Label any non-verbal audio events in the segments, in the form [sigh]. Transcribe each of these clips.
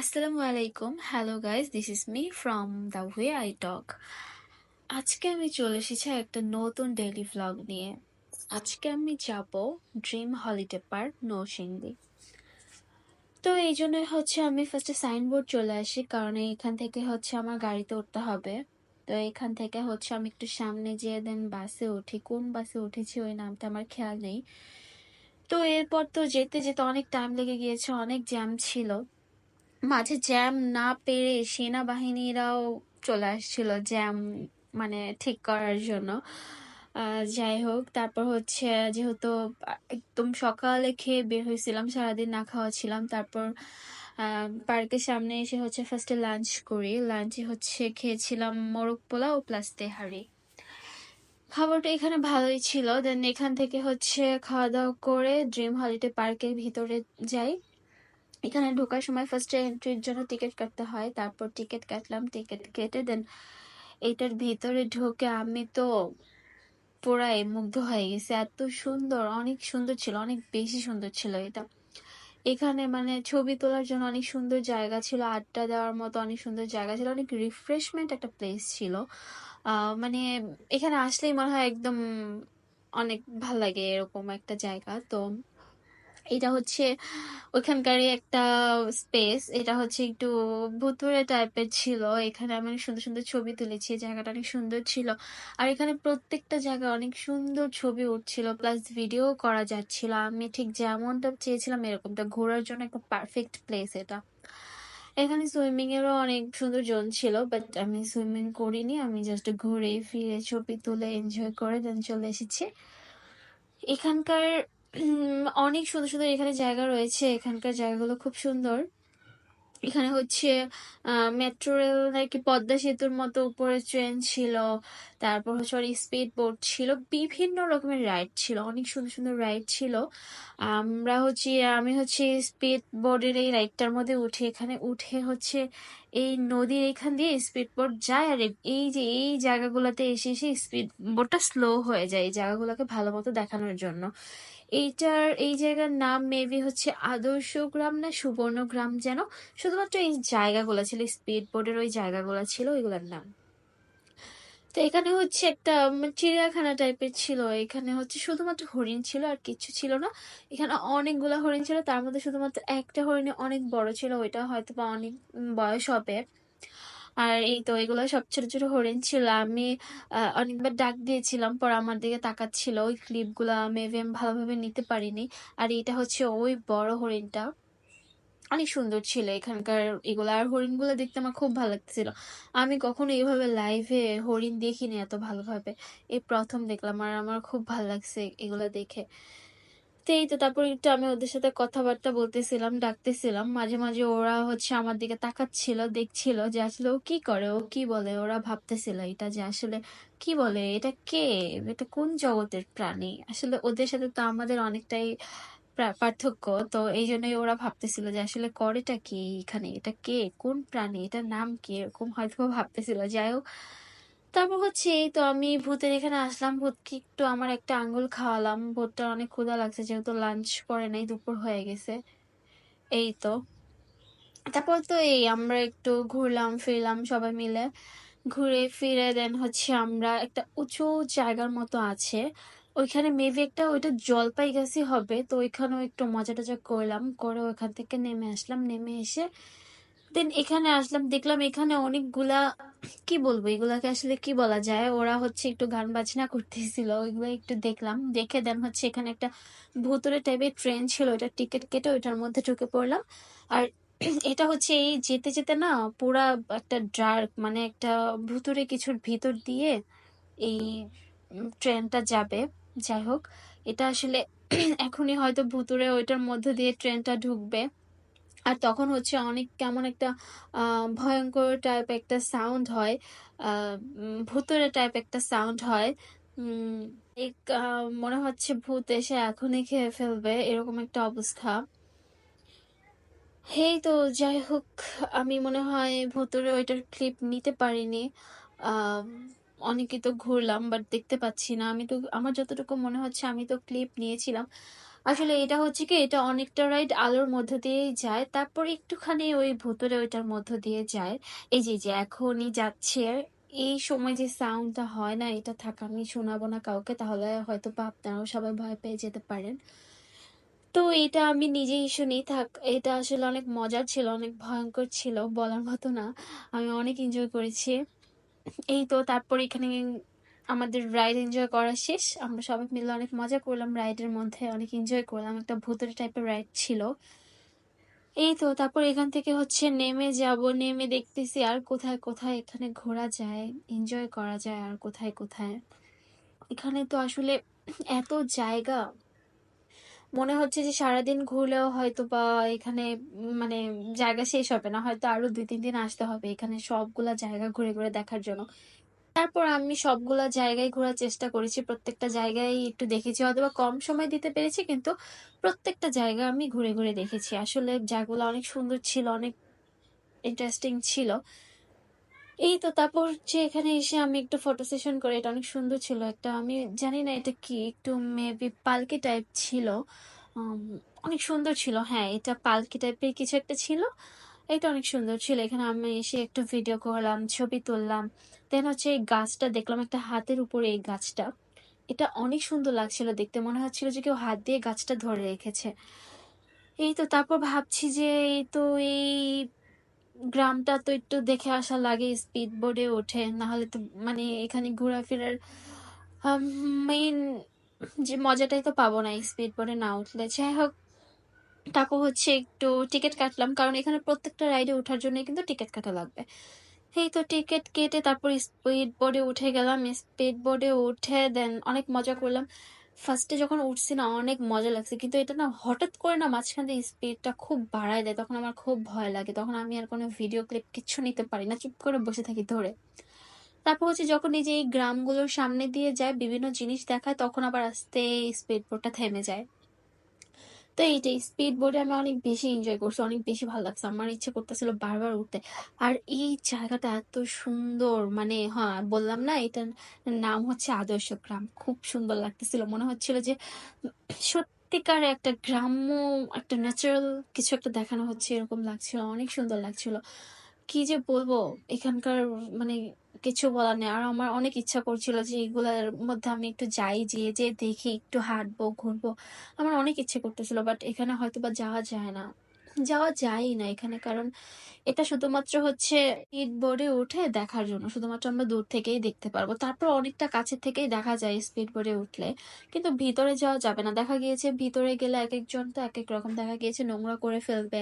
আসসালামু আলাইকুম। Hello guys this is me from the way I talk আজকে আমি চলে এসেছি একটা নতুন ডেইলি ভ্লগ নিয়ে। আজকে আমি যাব ড্রিম হলিডে পার্ক নৌসিংদী তো এই জন্যই হচ্ছে আমি ফার্স্টে সাইনবোর্ড চলে আসি, কারণ এখান থেকে হচ্ছে আমার গাড়িতে উঠতে হবে। তো এখান থেকে হচ্ছে আমি একটু সামনে যেয়ে দেন বাসে উঠি। কোন বাসে উঠেছি ওই নামটা আমার খেয়াল নেই। তো এরপর তো যেতে যেতে অনেক টাইম লেগে গিয়েছে, অনেক জ্যাম ছিল। মাঝে জ্যাম না পেরে সেনাবাহিনীরাও চলে আসছিল জ্যাম মানে ঠিক করার জন্য। যাই হোক, তারপর হচ্ছে যেহেতু একদম সকালে খেয়ে বের হয়েছিলাম, সারাদিন না খাওয়া ছিলাম তারপর পার্কের সামনে এসে হচ্ছে ফার্স্টে লাঞ্চ করি। লাঞ্চে হচ্ছে খেয়েছিলাম মোরগ পোলাও প্লাস তেহারি। খাবারটা এখানে ভালোই ছিল। দেন এখান থেকে হচ্ছে খাওয়া দাওয়া করে ড্রিম হলিডে পার্কের ভিতরে যাই। এখানে ঢোকার সময় ফার্স্টে এন্ট্রির জন্য টিকিট কাটতে হয়, তারপর টিকিট কাটলাম টিকিট কেটে দেন এইটার ভিতরে ঢুকে আমি তো পুরাই মুগ্ধ হয়ে গেছি। এত সুন্দর, অনেক সুন্দর ছিল, অনেক বেশি সুন্দর ছিল এটা। এখানে মানে ছবি তোলার জন্য অনেক সুন্দর জায়গা ছিল, আড্ডা দেওয়ার মতো অনেক সুন্দর জায়গা ছিল, অনেক রিফ্রেশমেন্ট একটা প্লেস ছিল। মানে এখানে আসলেই মনে হয় একদম অনেক ভালো লাগে এরকম একটা জায়গা, তো এটা হচ্ছে ওইখানকারই একটা স্পেস এটা হচ্ছে একটু ভুতুরে টাইপের ছিল। এখানে আমি অনেক সুন্দর সুন্দর ছবি তুলেছি, জায়গাটা অনেক সুন্দর ছিল। আর এখানে প্রত্যেকটা জায়গায় অনেক সুন্দর ছবি উঠছিল প্লাস ভিডিও করা যাচ্ছিল। আমি ঠিক যেমনটা চেয়েছিলাম এরকমটা, ঘোরার জন্য একটা পারফেক্ট প্লেস এটা। এখানে সুইমিং এরও অনেক সুন্দর জোন ছিল বাট আমি সুইমিং করিনি। আমি জাস্ট ঘুরে ফিরে ছবি তুলে এনজয় করে দেন চলে এসেছি। এখানকার অনেক সুন্দর সুন্দর এখানে জায়গা রয়েছে। এখানকার জায়গাগুলো খুব সুন্দর। এখানে হচ্ছে মেট্রো রেল নাকি পদ্মা সেতুর মতো উপরে ট্রেন ছিল, তারপর হচ্ছে স্পিড বোট ছিল, বিভিন্ন রকমের রাইড ছিল, অনেক সুন্দর সুন্দর রাইড ছিল। আমরা হচ্ছে, আমি হচ্ছে স্পিড বোর্ডের এই রাইডটার মধ্যে উঠে, এখানে উঠে হচ্ছে এই নদীর এখান দিয়ে স্পিড বোট যায়, আর এই যে, এই জায়গাগুলোতে এসে এসে স্পিড বোটটা স্লো হয়ে যায়, এই জায়গাগুলোকে ভালো মতো দেখানোর জন্য। এইটার, এই জায়গার নাম মেবি হচ্ছে আদর্শ গ্রাম না সুবর্ণ গ্রাম যেন? শুধুমাত্র এই জায়গাগুলো ছিল স্পিড বোর্ডের ওই জায়গাগুলো ছিল, ওইগুলোর নাম। তো এখানে হচ্ছে একটা চিড়িয়াখানা টাইপের ছিল। এখানে হচ্ছে শুধুমাত্র হরিণ ছিল আর কিছু ছিল না। এখানে অনেকগুলো হরিণ ছিল, তার মধ্যে শুধুমাত্র একটা হরিণে অনেক বড় ছিল, ওইটা হয়তো বা অনেক বয়স হবে। আর এই তো এগুলো সব ছোট ছোট হরিণ ছিল। আমি অনেকবার ডাক দিয়েছিলাম, পর আমার দিকে তাকাচ্ছিল। ওই ক্লিপগুলো মেবি আমি ভালোভাবে নিতে পারিনি। আর এটা হচ্ছে ওই বড় হরিণটা। অনেক সুন্দর ছিল এখানকার এগুলো। আর হরিণগুলো দেখতে আমার খুব ভালো লাগতেছিল। আমি কখনো এইভাবে লাইভে হরিণ দেখিনি এত ভালোভাবে। এই প্রথম দেখলাম আর আমার খুব ভালো লাগছে এগুলো দেখে। তো তো তারপর একটু আমি ওদের সাথে কথাবার্তা বলতেছিলাম, ডাকতেছিলাম। মাঝে মাঝে ওরা হচ্ছে আমার দিকে তাকাচ্ছিল, দেখছিল যে আসলে ও কি করে, ও কি বলে, ওরা ভাবতেছিল এটা যে আসলে কি বলে, এটা কে? এটা কোন জগতের প্রাণী? আসলে ওদের সাথে তো আমাদের অনেকটাই পার্থক্য। তো এই জন্যই ওরা ভাবতেছিল যে আসলে করেটা কি এখানে? এটা কে? কোন প্রাণী? এটার নাম কি? এরকম হয়তো ভাবতেছিল। যাই হোক তারপর হচ্ছে এই তো আমি ভূতের এখানে আসলাম। ভূতকে একটু আমার একটা আঙ্গুল খাওয়ালাম। ভূতটা অনেক ক্ষুধা লাগছে, যেহেতু লাঞ্চ করে নাই, দুপুর হয়ে গেছে। এই তো। তারপর তো এই আমরা একটু ঘুরলাম, ফিরলাম সবাই মিলে। ঘুরে ফিরে দেন হচ্ছে আমরা একটা উঁচু জায়গার মতো আছে। ওইখানে মেবি একটা ওইটা জলপাই গাছই হবে, তো ওইখানেও একটু মজা টজা করলাম। করে ওইখান থেকে নেমে আসলাম। নেমে এসে দেন এখানে আসলাম, দেখলাম এখানে অনেকগুলা, কি বলব, এগুলাকে আসলে কি বলা যায়? ওরা হচ্ছে একটু গান বাজনা করতেছিল, ওইগুলো একটু দেখলাম। দেখে দেন হচ্ছে এখানে একটা ভুতুরে টাইপের ট্রেন ছিল, ওইটা টিকিট কেটে ওইটার মধ্যে ঢুকে পড়লাম। আর [clears throat] এটা হচ্ছে এই যেতে যেতে না পুরা একটা ডার্ক মানে একটা ভুতুরে কিছুর ভিতর দিয়ে এই ট্রেনটা যাবে। যাই হোক, এটা আসলে [clears throat] এখনই হয়তো ভুতুরে ওইটার মধ্যে দিয়ে ট্রেনটা ঢুকবে। আর তখন হচ্ছে অনেক কেমন একটা ভয়ঙ্কর টাইপ একটা সাউন্ড হয় ভুতুরে টাইপ একটা সাউন্ড হয়। এক মনে হচ্ছে ভূত এসে এখনই খেয়ে ফেলবে, এরকম একটা অবস্থা। হেই তো, যাই হোক, আমি মনে হয় ভূতরে ওইটার ক্লিপ নিতে পারিনি। অনেকে তো ঘুরলাম বাট দেখতে পাচ্ছি না। আমি তো, আমার যতটুকু মনে হচ্ছে আমি তো ক্লিপ নিয়েছিলাম। আসলে এটা হচ্ছে কি, এটা অনেকটা রাইড আলোর মধ্য দিয়েই যায়। তারপর একটুখানি ওই ভুতুড়ে ওইটার মধ্য দিয়ে যায়। এই যে যে, এখনই যাচ্ছে। এই সময় যে সাউন্ডটা হয় না, এটা থাকা, আমি শোনাবো না কাউকে, তাহলে হয়তো বা আপনারাও সবাই ভয় পেয়ে যেতে পারেন। তো এটা আমি নিজেই শুনি থাক, এটা আসলে অনেক মজার ছিল, অনেক ভয়ঙ্কর ছিল, বলার মতো না। আমি অনেক এনজয় করেছি। এই তো, তারপর এখানে আমাদের রাইড এনজয় করা শেষ। আমরা সবাই মিলে অনেক মজা করলাম রাইডের মধ্যে, অনেক এনজয় করলাম। একটা ভূতের টাইপের রাইড ছিল। এই তো, তারপর এখান থেকে হচ্ছে নেমে যাব। নেমে দেখতেছি আর কোথায় কোথায় এখানে ঘোরা যায় এনজয় করা যায় আর কোথায় কোথায়। এখানে তো আসলে এত জায়গা। মনে হচ্ছে যে সারাদিন ঘুরলেও হয়তো বা এখানে মানে জায়গা শেষ হবে না। হয়তো আরও দুই, তিন দিন আসতে হবে এখানে সবগুলা জায়গা ঘুরে ঘুরে দেখার জন্য। তারপর আমি সবগুলা জায়গায় ঘোরার চেষ্টা করেছি, প্রত্যেকটা জায়গায় একটু দেখেছি অথবা কম সময় দিতে পেরেছি, কিন্তু প্রত্যেকটা জায়গা আমি ঘুরে ঘুরে দেখেছি। আসলে জায়গাগুলো অনেক সুন্দর ছিল, অনেক ইন্টারেস্টিং ছিল। এই তো, তারপর যে এখানে এসে আমি একটু ফটো সেশন করে, এটা অনেক সুন্দর ছিল একটা, আমি জানি না এটা কি, একটু মেবি পালকি টাইপ ছিল অনেক সুন্দর ছিল হ্যাঁ এটা পালকি টাইপের কিছু একটা ছিল। এটা অনেক সুন্দর ছিল। এখানে আমি এসে একটু ভিডিও করলাম, ছবি তুললাম। দেন হচ্ছে এই গাছটা, দেখলাম একটা হাতের উপরে এই গাছটা। এটা অনেক সুন্দর লাগছিল দেখতে। মনে হচ্ছিল যে কেউ হাত দিয়ে গাছটা ধরে রেখেছে। এই তো তারপর ভাবছি যে এই তো এই গ্রামটা তো একটু দেখে আসা লাগে স্পিড বোর্ডে ওঠে। না হলে তো মানে এখানে ঘোরাফেরার মেইন যে মজাটাই তো পাবো না স্পিড বোর্ডে না উঠলে। যাই হোক তারপর হচ্ছে একটু টিকিট কাটলাম, কারণ এখানে প্রত্যেকটা রাইডে ওঠার জন্য কিন্তু টিকিট কাটা লাগবে। এই তো টিকিট কেটে তারপর স্পিড বোর্ডে উঠে গেলাম স্পিড বোর্ডে উঠে দেন অনেক মজা করলাম। ফার্স্টে যখন উঠছি না, অনেক মজা লাগছে, কিন্তু এটা না হঠাৎ করে না মাঝখান স্পিডটা খুব বাড়ায় দেয়, তখন আমার খুব ভয় লাগে, তখন আমি আর কোনো ভিডিও ক্লিপ কিচ্ছু নিতে পারি না, চুপ করে বসে থাকি ধরে। তারপর হচ্ছে যখন এই যে এই গ্রামগুলোর সামনে দিয়ে যায়, বিভিন্ন জিনিস দেখায়, তখন আবার আস্তে স্পিড বোর্ডটা থেমে যায়। তো এইটাই স্পিড বোর্ডে আমি অনেক বেশি এনজয় করছি, অনেক বেশি ভালো লাগছে। আমার ইচ্ছে করতেছিল বারবার উঠতে আর এই জায়গাটা এত সুন্দর মানে হ্যাঁ বললাম না, এটার নাম হচ্ছে আদর্শ গ্রাম। খুব সুন্দর লাগতেছিল। মনে হচ্ছিল যে সত্যিকার একটা গ্রাম্য, একটা ন্যাচারাল কিছু একটা দেখানো হচ্ছে, এরকম লাগছিল, অনেক সুন্দর লাগছিল। কি যে বলব, এখানকার মানে কিছু বলার নেই। আর আমার অনেক ইচ্ছা করছিল যে এগুলার মধ্যে আমি একটু যাই, যেয়ে যে দেখি, একটু হাঁটবো, ঘুরবো। আমার অনেক ইচ্ছে করতেছিল বাট এখানে হয়তো বা যাওয়া যায় না। যাওয়া যায়ই না এখানে। কারণ এটা শুধুমাত্র হচ্ছে ইট বোর্ডে উঠে দেখার জন্য। শুধুমাত্র আমরা দূর থেকেই দেখতে পারব। তারপর অনেকটা কাছে থেকেই দেখা যায় স্পিড বোর্ডে উঠলে। কিন্তু ভিতরে যাওয়া যাবে না। দেখা গিয়েছে ভিতরে গেলে এক একজন তো এক এক রকম। দেখা গিয়েছে নোংরা করে ফেলবে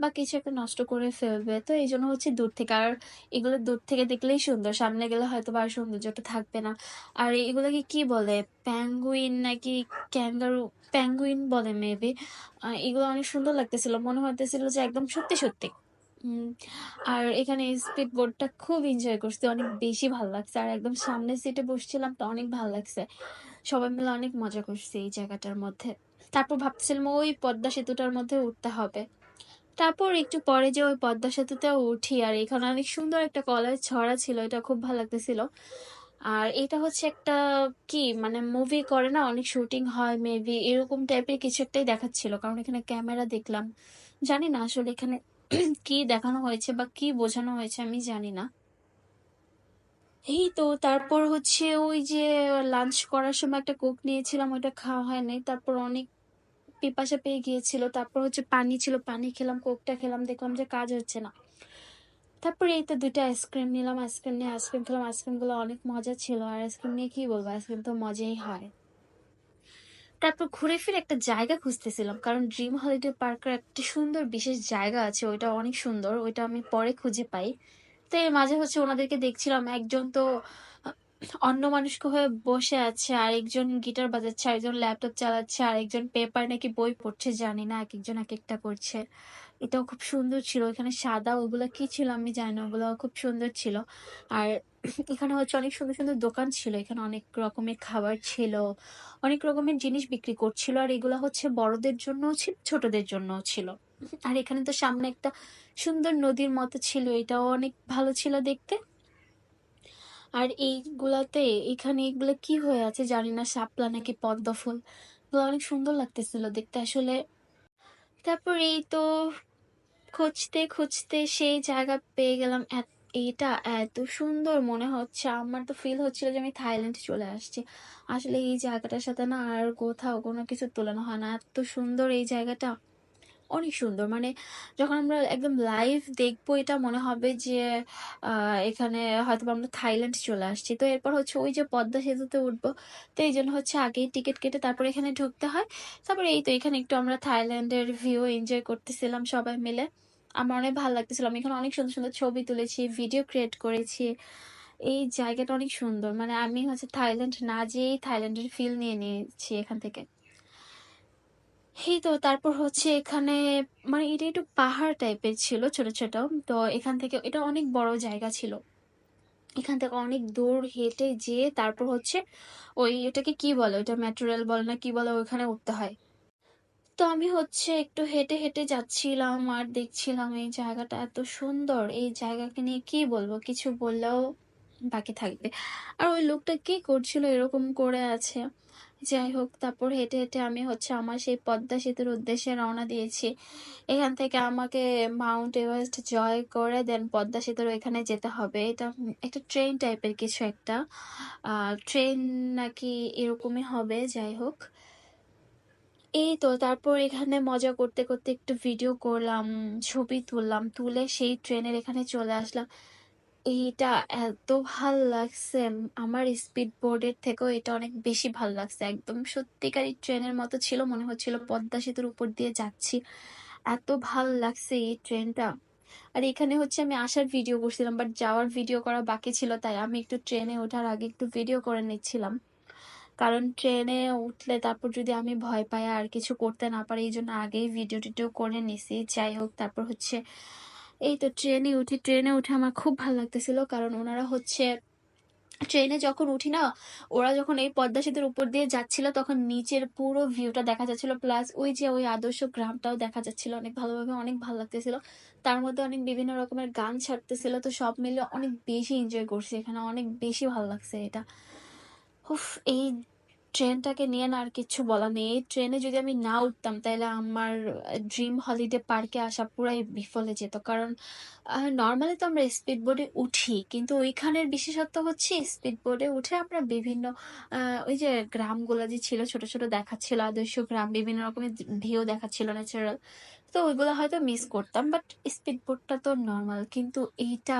বা কিছু একটা নষ্ট করে ফেলবে। তো এই জন্য হচ্ছে দূর থেকে। আর এগুলো দূর থেকে দেখলেই সুন্দর। সামনে গেলে হয়তো বা সৌন্দর্যটা থাকবে না। আর এগুলোকে কি বলে? প্যাঙ্গুইন নাকি ক্যাঙ্গারু প্যাঙ্গুইন বলে মেবি এগুলো অনেক সুন্দর লাগতেছিল। মনে হইতেছিল যে একদম সত্যি সত্যি। আর এখানে স্পিড বোর্ডটা খুব এনজয় করছি, অনেক বেশি ভালো লাগছে। আর একদম সামনের সিটে বসছিলাম তো অনেক ভালো লাগছে। সবাই মিলে অনেক মজা করছি এই জায়গাটার মধ্যে। তারপর ভাবছিলাম ওই পদ্মা সেতুটার মধ্যে উঠতে হবে। তারপর একটু পরে যে ওই পদ্মা সেতুতে উঠি, আর এখানে অনেক সুন্দর একটা কলের ছড়া ছিল, এটা খুব ভালো লাগতেছিল। আর এটা হচ্ছে একটা কি মানে মুভি করে না, অনেক শুটিং হয় মেবি এরকম টাইপের কিছু একটাই দেখাচ্ছিল, কারণ এখানে ক্যামেরা দেখলাম। জানি না আসলে এখানে কি দেখানো হয়েছে বা কি বোঝানো হয়েছে, আমি জানি না। এই তো তারপর হচ্ছে ওই যে লাঞ্চ করার সময় একটা কোক নিয়েছিলাম ওটা খাওয়া হয় নাই তারপর অনেক পিপাসা পেয়ে গিয়েছিল। তারপর হচ্ছে পানি ছিল, পানি খেলাম কোকটা খেলাম, দেখলাম যে কাজ হচ্ছে না। তারপরে এই তো দুইটা আইসক্রিম নিলাম আইসক্রিম নিয়ে আইসক্রিম খেলাম। আইসক্রিমগুলো অনেক মজা ছিল। আর আইসক্রিম নিয়ে কি বলব? আইসক্রিম তো মজাই হয়। তারপর ঘুরে ফিরে একটা জায়গা খুঁজতেছিলাম, কারণ ড্রিম হলিডে পার্কের একটা সুন্দর বিশেষ জায়গা আছে, ওইটা অনেক সুন্দর, ওইটা আমি পরে খুঁজে পাই। তো এর মাঝে হচ্ছে ওনাদেরকে দেখছিলাম, একজন তো অন্য মানুষকে হয়ে বসে আছে, আরেকজন গিটার বাজাচ্ছে, আরেকজন ল্যাপটপ চালাচ্ছে, আরেকজন পেপার নাকি বই পড়ছে, জানি না এক একজন এক একটা করছে। এটাও খুব সুন্দর ছিল এখানে সাদা ওগুলো কি ছিল আমি জানি না ওগুলো খুব সুন্দর ছিল। আর এখানে হচ্ছে অনেক সুন্দর সুন্দর দোকান ছিল। এখানে অনেক রকমের খাবার ছিল, অনেক রকমের জিনিস বিক্রি করছিল, আর এগুলো হচ্ছে বড়দের জন্যও ছিল ছোটদের জন্যও ছিল। আর এখানে তো সামনে একটা সুন্দর নদীর মতো ছিল, এটাও অনেক ভালো ছিল দেখতে। আর এইগুলাতে, এখানে এগুলো কি হয়ে আছে জানি না, শাপলা নাকি পদ্ম ফুল। এগুলো অনেক সুন্দর লাগতেছিল দেখতে আসলে। তারপর এই তো খুঁজতে খুঁজতে সেই জায়গা পেয়ে গেলাম এত এটা এত সুন্দর মনে হচ্ছে। আমার তো ফিল হচ্ছিল যে আমি থাইল্যান্ডে চলে আসছি। আসলে এই জায়গাটার সাথে না আর কোথাও কোনো কিছু তুলনা হয় না। এত সুন্দর এই জায়গাটা। অনেক সুন্দর। মানে যখন আমরা একদম লাইভ দেখব, এটা মনে হবে যে এখানে হয়তো আমরা থাইল্যান্ড চলে আসছি। তো এরপর হচ্ছে ওই যে পদ্মা সেতুতে উঠবো। তো এই জন্য হচ্ছে আগেই টিকিট কেটে তারপর এখানে ঢুকতে হয়। তারপরে এই তো এখানে একটু আমরা থাইল্যান্ডের ভিউ এনজয় করতেছিলাম সবাই মিলে। আমার অনেক ভালো লাগতেছিল। আমি এখানে অনেক সুন্দর সুন্দর ছবি তুলেছি ভিডিও ক্রিয়েট করেছি। এই জায়গাটা অনেক সুন্দর। মানে আমি হচ্ছে থাইল্যান্ড না যেয়েই থাইল্যান্ডের ফিল নিয়ে নিয়েছি এখান থেকে। এই তো তারপর হচ্ছে এখানে মানে এটা একটু পাহাড় টাইপের ছিল, ছোট ছোট। তো এখান থেকে এটা অনেক বড় জায়গা ছিল। এখান থেকে অনেক দূর হেঁটে যেয়ে তারপর হচ্ছে ওই এটাকে কি বলে? ওটা মেট্রো রেল বলে না কি বলে? ওইখানে উঠতে হয়। তো আমি হচ্ছে একটু হেঁটে হেঁটে যাচ্ছিলাম আর দেখছিলাম এই জায়গাটা এত সুন্দর। এই জায়গাকে নিয়ে কি বলব? কিছু বললেও বাকি থাকবে। আর ওই লোকটা কি করছিল এরকম করে আছে? যাই হোক, তারপর হেঁটে হেঁটে আমি হচ্ছে আমার সেই পদ্মা সেতুর উদ্দেশ্যে রওনা দিয়েছি। এখান থেকে আমাকে মাউন্ট এভারেস্ট জয় করে দেন পদ্মা সেতুর ওইখানে যেতে হবে। এটা একটা ট্রেন টাইপের কিছু একটা। ট্রেন নাকি এরকমই হবে, যাই হোক। এই তো তারপর এখানে মজা করতে করতে একটু ভিডিও করলাম, ছবি তুললাম, তুলে সেই ট্রেনের এখানে চলে আসলাম। এইটা এত ভালো লাগছে, আমার স্পিড বোর্ডের থেকেও এটা অনেক বেশি ভালো লাগছে। একদম সত্যিকারই ট্রেনের মতো ছিল, মনে হচ্ছিল পদ্মা সেতুর উপর দিয়ে যাচ্ছি। এত ভালো লাগছে এই ট্রেনটা আর এখানে হচ্ছে আমি আসার ভিডিও করছিলাম বাট যাওয়ার ভিডিও করা বাকি ছিল, তাই আমি একটু ট্রেনে ওঠার আগে একটু ভিডিও করে নিচ্ছিলাম। কারণ ট্রেনে উঠলে তারপর যদি আমি ভয় পাই আর কিছু করতে না পারি, এই জন্য আগেই ভিডিও টিডিও করে নিছি। যাই হোক, তারপর হচ্ছে এই তো ট্রেনে উঠি। ট্রেনে উঠে আমার খুব ভালো লাগতেছিল কারণ ওনারা হচ্ছে ট্রেনে যখন উঠি না, ওরা যখন এই পদ্মা সেতুর উপর দিয়ে যাচ্ছিল, তখন নিচের পুরো ভিউটা দেখা যাচ্ছিল। প্লাস ওই যে ওই আদর্শ গ্রামটাও দেখা যাচ্ছিল অনেক ভালোভাবে, অনেক ভালো লাগতেছিল। তার মধ্যে অনেক বিভিন্ন রকমের গান ছাড়তেছিল, তো সব মিলে অনেক বেশি এনজয় করছি এখানে, অনেক বেশি ভালো লাগছে এটা। উফ, এই ট্রেনটাকে নিয়ে না আর কিছু বলা নেই। এই ট্রেনে যদি আমি না উঠতাম, তাহলে আমার ড্রিম হলিডে পার্কে আসা পুরাই বিফলে যেত। কারণ নর্মালি তো আমরা স্পিড বোর্ডে উঠি, কিন্তু ওইখানের বিশেষত্ব হচ্ছে স্পিড বোর্ডে উঠে আমরা বিভিন্ন ওই যে গ্রামগুলো যে ছিল, ছোট ছোট দেখাচ্ছিল, আদর্শ গ্রাম, বিভিন্ন রকমের ভিউ দেখাচ্ছিল ন্যাচারাল তো ওইগুলো হয়তো মিস করতাম বাট স্পিড বোর্ডটা তো নর্মাল কিন্তু এইটা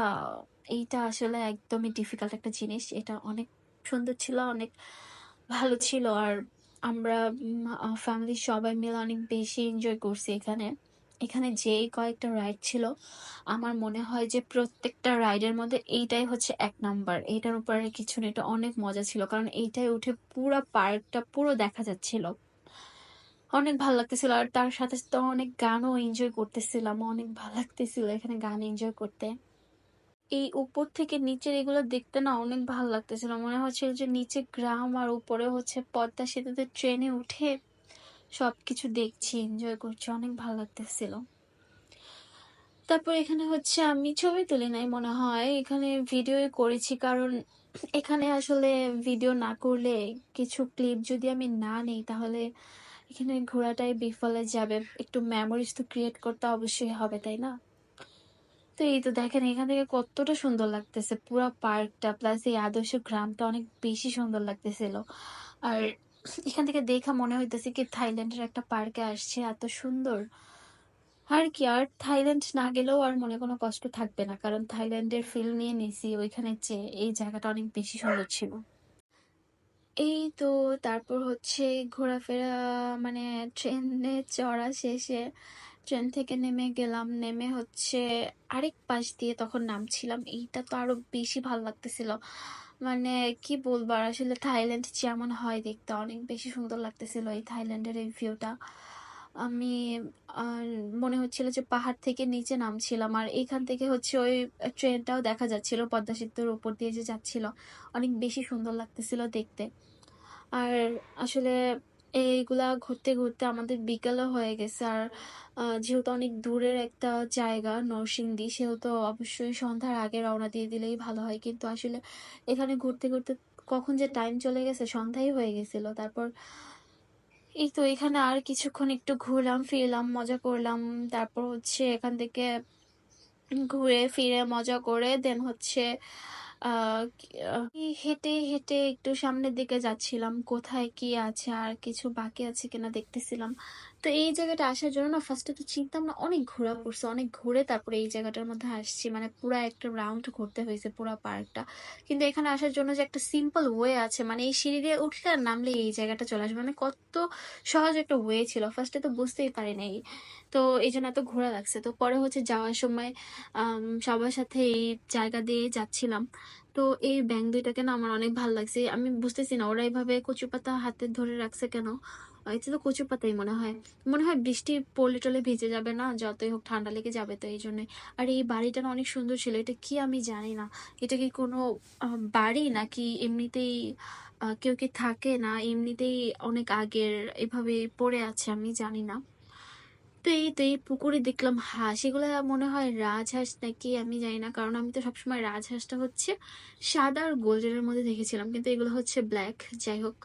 এইটা আসলে একদমই ডিফিকাল্ট একটা জিনিস। এটা অনেক সুন্দর ছিল, অনেক ভালো ছিল। আর আমরা ফ্যামিলির সবাই মিলে অনেক বেশি এনজয় করছি এখানে। এখানে যেই কয়েকটা রাইড ছিল, আমার মনে হয় যে প্রত্যেকটা রাইডের মধ্যে এইটাই হচ্ছে এক নাম্বার এইটার উপরে কিছু নেই এটা অনেক মজা ছিল, কারণ এইটাই উঠে পুরো পার্কটা পুরো দেখা যাচ্ছিল। অনেক ভালো লাগতেছিল, আর তার সাথে সাথে অনেক গানও এনজয় করতেছিলাম, অনেক ভালো লাগতেছিল এখানে গান এনজয় করতে। এই উপর থেকে নিচের এগুলো দেখতে না অনেক ভালো লাগতেছিল। মনে হচ্ছিল যে নিচে গ্রাম আর উপরে হচ্ছে পদ্মা সেতুতে ট্রেনে উঠে সব কিছু দেখছি এনজয় করছি, অনেক ভালো লাগতেছিল। তারপর এখানে হচ্ছে আমি ছবি তুলি নাই মনে হয়, এখানে ভিডিও করেছি কারণ এখানে আসলে ভিডিও না করলে কিছু ক্লিপ যদি আমি না নিই তাহলে এখানে ঘোরাটাই বিফলে যাবে। একটু মেমোরিজ তো ক্রিয়েট করতে অবশ্যই হবে, তাই না? তো এই তো দেখেন, এখান থেকে কতটা সুন্দর লাগতেছে। পুরো পার্কটা প্লাস এই আদর্শ গ্রামটা অনেক বেশি সুন্দর লাগতেছিল। আর এখান থেকে দেখা মনে হইতেছে কি, থাইল্যান্ডের একটা পার্কে আসছে, এত সুন্দর। আর কি, আর থাইল্যান্ড না গেলেও আর মনে কোনো কষ্ট থাকবে না, কারণ থাইল্যান্ডের ফিল নিয়ে নিছি, ওইখানে যে এই জায়গাটা অনেক বেশি সুন্দর ছিল। এই তো তারপর হচ্ছে ঘোরাফেরা মানে ট্রেনে চড়া শেষে ট্রেন থেকে নেমে গেলাম। নেমে হচ্ছে আরেক পাশ দিয়ে তখন নামছিলাম। এইটা তো আরও বেশি ভালো লাগতেছিল। মানে কি বলব আর আসলে থাইল্যান্ড যেমন হয় দেখতে অনেক বেশি সুন্দর লাগতেছিল এই থাইল্যান্ডের এই ভিউটা আমি মনে হচ্ছিল যে পাহাড় থেকে নিচে নামছিলাম। আর এইখান থেকে হচ্ছে ওই ট্রেনটাও দেখা যাচ্ছিল, পদ্মা সেতুর উপর দিয়ে যে যাচ্ছিল। অনেক বেশি সুন্দর লাগতেছিল দেখতে। আর আসলে এইগুলা ঘুরতে ঘুরতে আমাদের বিকেলও হয়ে গেছে। আর যেহেতু অনেক দূরের একটা জায়গা নরসিংদী, সেহেতু অবশ্যই সন্ধ্যার আগে রওনা দিয়ে দিলেই ভালো হয়। কিন্তু আসলে এখানে ঘুরতে ঘুরতে কখন যে টাইম চলে গেছে, সন্ধ্যাই হয়ে গেছিল। তারপর এই তো এখানে আর কিছুক্ষণ একটু ঘুরলাম, ফিরলাম, মজা করলাম। তারপর হচ্ছে এখান থেকে ঘুরে, ফিরে মজা করে দেন হচ্ছে আহ, হেঁটে হেঁটে একটু সামনের দিকে যাচ্ছিলাম। কোথায় কি আছে আর কিছু বাকি আছে কিনা দেখতেছিলাম। তো এই জায়গাটা আসার জন্য না ফার্স্টে তো চিন্তা না, অনেক ঘোরা পড়ছে, অনেক ঘুরে তারপরে এই জায়গাটার মধ্যে আসছি। মানে পুরা একটা রাউন্ড ঘুরতে হয়েছে পুরা পার্কটা। কিন্তু এখানে আসার জন্য যে একটা সিম্পল ওয়ে আছে মানে এই সিঁড়ি দিয়ে উঠলে আর নামলে এই জায়গাটা চলে আসবে। মানে কত সহজ একটা ওয়ে ছিল ফার্স্টে তো বুঝতেই পারি নাই তো এই জন্য এত ঘোরা লাগছে। তো পরে হচ্ছে যাওয়ার সময় সবার সাথে এই জায়গা দিয়ে যাচ্ছিলাম। তো এই ব্যাঙ দুইটাকে না আমার অনেক ভালো লাগছে। আমি বুঝতেছি না, ওরা এইভাবে কচু পাতা হাতে ধরে রাখছে কেন? এটা তো কচু পাতাই মনে হয়। মনে হয় বৃষ্টি পড়লে টলে ভিজে যাবে না, যতই হোক ঠান্ডা লেগে যাবে তো এই জন্য। আর এই বাড়িটা না অনেক সুন্দর ছিল, এটা কি আমি জানি না। এটা কি কোনো বাড়ি নাকি এমনিতেই কেউ কি থাকে না? এমনিতেই অনেক আগের, এভাবে পড়ে আছে আমি জানি না। তো এই তো এই পুকুরে দেখলাম হাঁস, এগুলো মনে হয় রাজহাঁস নাকি আমি জানি না। কারণ আমি তো সবসময় রাজহাঁসটা হচ্ছে সাদা আর গোল্ডেনের মধ্যে দেখেছিলাম, কিন্তু এগুলো হচ্ছে ব্ল্যাক। যাই হোক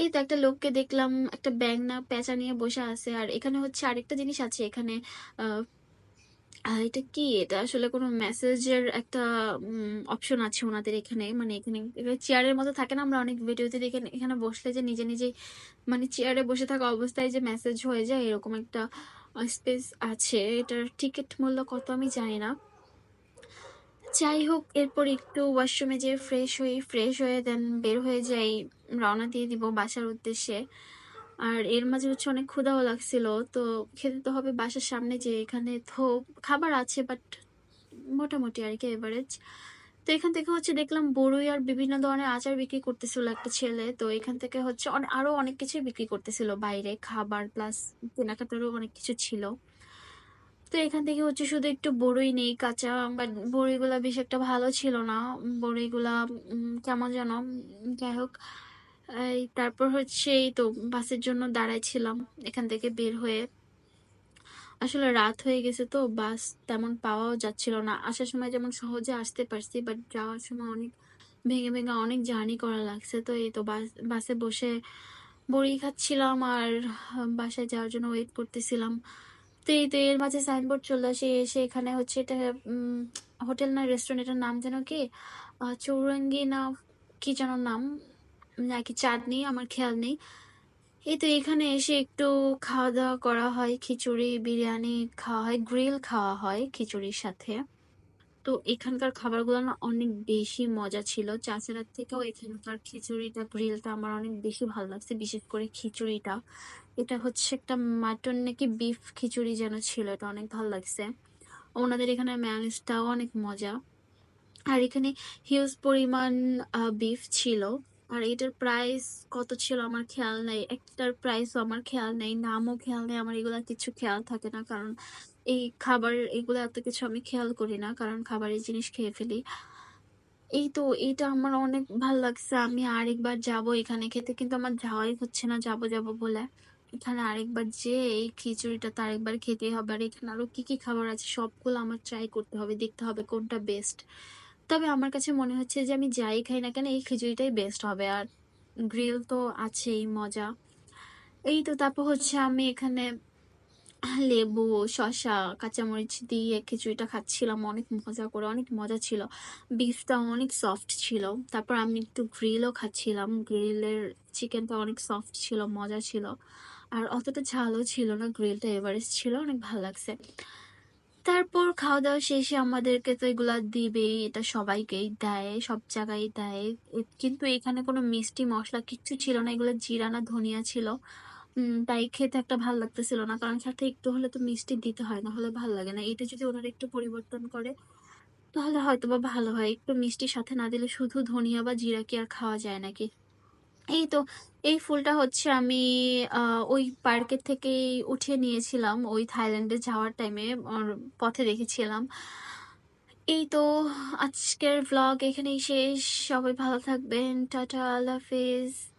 এই তো একটা লোককে দেখলাম, একটা ব্যাং না পেঁচা নিয়ে বসে আছে, আর এখানে হচ্ছে আরেকটা জিনিস আছে, এখানে এটা কি? এটা আসলে কোনো মেসেজের একটা অপশন আছে ওনাদের এখানে মানে এখানে চেয়ারের মতো থাকে না, আমরা অনেক ভিডিওতে দেখে এখানে বসলে যে নিজে নিজেই মানে চেয়ারে বসে থাকা অবস্থায় যে মেসেজ হয়ে যায়, এরকম একটা স্পেস আছে, এটার টিকিট মূল্য কত আমি জানি না। যাই হোক, এরপর একটু ওয়াশরুমে যেয়ে ফ্রেশ হই ফ্রেশ হয়ে দেন বের হয়ে যাই, রওনা দিয়ে দিব বাসার উদ্দেশ্যে। আর এর মাঝে হচ্ছে অনেক ক্ষুধাও লাগছিল, তো খেতে তো হবে বাসার সামনে যে এখানে তো খাবার আছে বাট মোটামুটি আর কি এভারেজ তো এখান থেকে হচ্ছে দেখলাম বড়ই আর বিভিন্ন ধরনের আচার বিক্রি করতেছিল একটা ছেলে, তো এখান থেকে হচ্ছে আরও অনেক কিছুই বিক্রি করতেছিল বাইরে, খাবার প্লাস কেনাকাটারও অনেক কিছু ছিল। তো এখান থেকে হচ্ছে শুধু একটু বড়ই নেই, কাঁচা বাট বড়িগুলা বেশ একটা ভালো ছিল না। বড়িগুলা কেমন যেন যাই হোক। তারপর হচ্ছে এই তো বাসের জন্য দাঁড়াইছিলাম এখান থেকে বের হয়ে। আসলে রাত হয়ে গেছে তো, বাস তেমন পাওয়াও যাচ্ছিল না। আসার সময় যেমন সহজে আসতে পারছি বাট যাওয়ার সময় অনেক ভেঙে ভেঙে অনেক জার্নি করা লাগছে। তো এই তো বাস, বাসে বসে বড়ি খাচ্ছিলাম আর, বাসায় যাওয়ার জন্য ওয়েট করতেছিলাম। তো এই তো এর মাঝে সাইনবোর্ড চলে আসে, এসে এখানে হচ্ছে এটা হোটেল না রেস্টুরেন্টের নাম যেন কি? চৌরঙ্গি না কি যেন নাম? নাকি চাঁদনি, আমার খেয়াল নেই। এই তো এখানে এসে একটু খাওয়া দাওয়া করা হয়, খিচুড়ি, বিরিয়ানি খাওয়া হয় গ্রিল খাওয়া হয় খিচুড়ির সাথে। তো এখানকার খাবারগুলো না অনেক বেশি মজা ছিল। চাচারার থেকেও এখানকার খিচুড়িটা, গ্রিলটা আমার অনেক বেশি ভালো লাগছে, বিশেষ করে খিচুড়িটা। এটা হচ্ছে একটা মাটন নাকি বিফ খিচুড়ি যেন ছিল, এটা অনেক ভালো লাগছে। ওনাদের এখানে ম্যানেজটাও অনেক মজা। আর এখানে হিউজ পরিমাণ বিফ ছিল। আর এটার প্রাইস কত ছিল আমার খেয়াল নেই। একটার প্রাইসও আমার খেয়াল নেই, নামও খেয়াল নেই, আমার এগুলা কিছু খেয়াল থাকে না। কারণ এই খাবার, এগুলো এত কিছু আমি খেয়াল করি না, কারণ খাবারের জিনিস খেয়ে ফেলি। এই তো এটা আমার অনেক ভালো লাগছে। আমি আরেকবার যাব এখানে খেতে, কিন্তু আমার যাওয়াই হচ্ছে না, যাব যাব বলে। এখানে আরেকবার যে এই খিচুড়িটা তো আরেকবার খেতেই হবে। আর এখানে আরও কি কি খাবার আছে? সবগুলো আমার ট্রাই করতে হবে, দেখতে হবে কোনটা বেস্ট তবে আমার কাছে মনে হচ্ছে যে আমি যাই খাই না কেন, এই খিচুড়িটাই বেস্ট হবে। আর গ্রিল তো আছেই, মজা। এই তো, তারপর হচ্ছে আমি এখানে লেবু, শসা, কাঁচামরিচ দিয়ে খিচুড়িটা খাচ্ছিলাম। অনেক মজা করে, অনেক মজা ছিল। বিফটা অনেক সফট ছিল। তারপর আমি একটু গ্রিলও খাচ্ছিলাম। গ্রিলের চিকেনটা অনেক সফট ছিল, মজা ছিল। আর অতটা ঝালও ছিল না গ্রিলটা এভারেস্ট ছিল, অনেক ভালো লাগছে। তারপর খাওয়া দাওয়া শেষে আমাদেরকে তো এগুলা দিবেই, এটা সবাইকেই দেয়, সব জায়গায় দেয়। কিন্তু এখানে কোনো মিষ্টি মশলা কিচ্ছু ছিল না, এগুলো জিরা না ধনিয়া ছিল। তাই খেতে একটা ভালো লাগতেছিল না। কারণ সাথে একটু হলে তো মিষ্টি দিতে হয় না হলে ভালো লাগে না। এটা যদি ওনারা একটু পরিবর্তন করে, তাহলে হয়তো বা ভালো হয়। একটু মিষ্টি সাথে না দিলে শুধু ধনিয়া বা জিরা কি আর খাওয়া যায় নাকি? এই তো, এই ফুলটা হচ্ছে আমি ওই পার্কের থেকেই উঠিয়ে নিয়েছিলাম। ওই থাইল্যান্ডে যাওয়ার টাইমে পথে দেখেছিলাম। এই তো, আজকের ভ্লগ এখানেই শেষ। সবাই ভালো থাকবেন। টাটা, আল্লাহ হাফিজ।